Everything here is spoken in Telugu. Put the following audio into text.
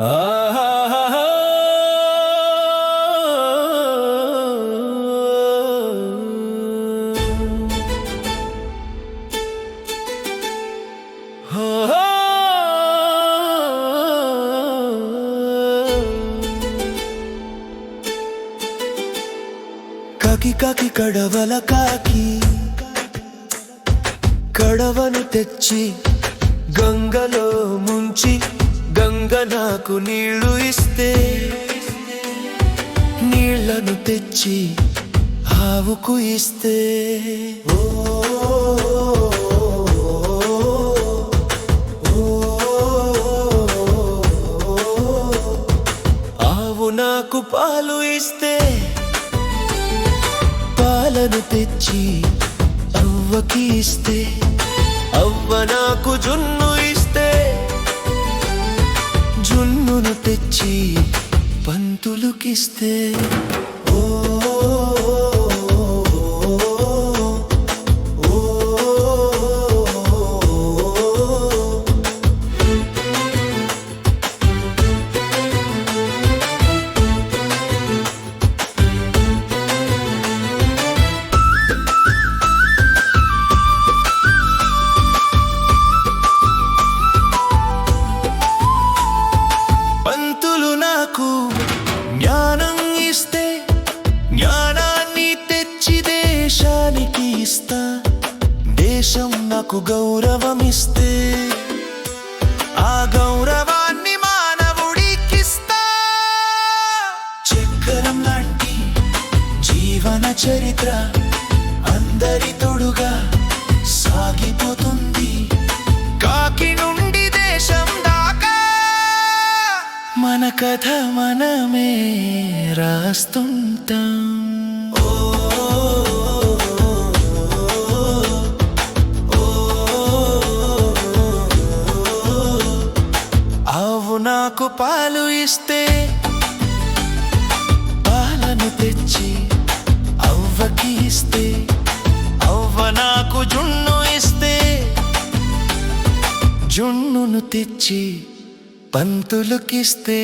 కాకి కాకి కడవల కాకి. కడవను తెచ్చి గంగలో ముంచి గంగ నాకు నీళ్ళు ఇస్తే నీళ్ళను తెచ్చి ఆవుకు ఇస్తే. ఓ, ఆవు నాకు పాలు ఇస్తే పాలను తెచ్చి అవ్వకి ఇస్తే. అవ్వ నాకు జున్ను తెచ్చి పంతులుకిస్తే ఇస్తా దేశం నాకు గౌరవమిస్తే ఆ గౌరవాన్ని మానవుడికిస్తా. చక్రం లాంటి జీవన చరిత్ర అందరి తోడుగా సాగిపోతుంది. కాకి నుండి దేశం దాకా మన కథ మనమే రాస్తుంటాం. ఆవు నాకు పాలు ఇస్తే పాలను తెచ్చి అవ్వకి ఇస్తే అవ్వ నాకు జున్ను ఇస్తే జున్నును తెచ్చి పంతులుకిస్తే.